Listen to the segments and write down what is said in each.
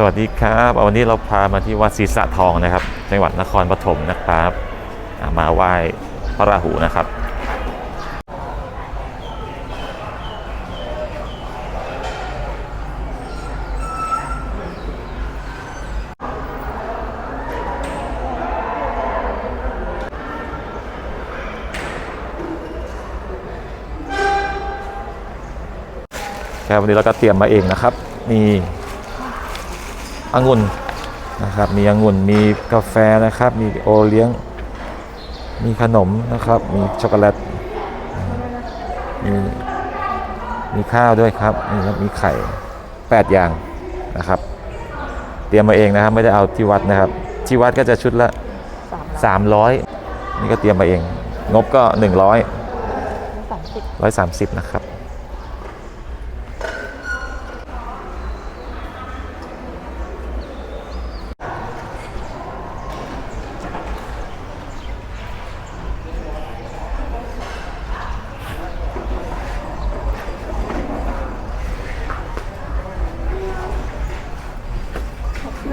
สวัสดีครับวันนี้เราพามาที่วัดศรีสะทองนะครับ จังหวัดนครปฐมนะครับมาไหว้พระราหูนะครับ ครับวันนี้เราก็เตรียมมาเองนะครับมี องุ่นนะครับ มีองุ่น มีกาแฟนะครับ มีโอเลี้ยง มีขนมนะครับ มีช็อกโกแลต มีมีข้าวด้วยครับนี่ครับ มีไข่ 8 อย่างนะครับ เตรียมมาเองนะครับ ไม่ได้เอาที่วัดนะครับ ที่วัดก็จะชุดละ 300 นี่ก็เตรียมมาเอง งบก็ 100สามสิบ130 นะครับ ม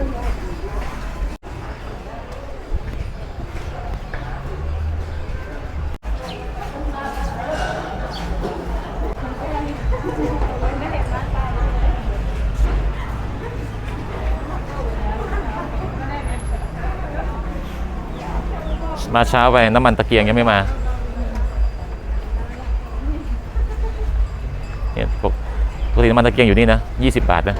าเช้าไปน้ำมันตะเกียงยังไม่มาเนี่ยปกปกติน้ำมันตะเกียงอยู่นี่นะ 20 บาทนะ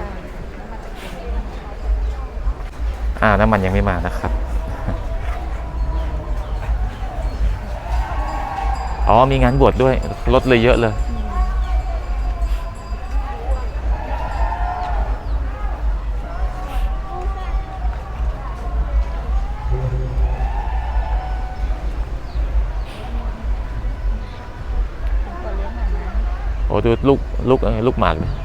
อ่าน้ำมันยังไม่มานะครับ อ๋อมีงานบวชด้วยลดเลยเยอะเลย โอ้ดูลูกลูกลูกหมากดิ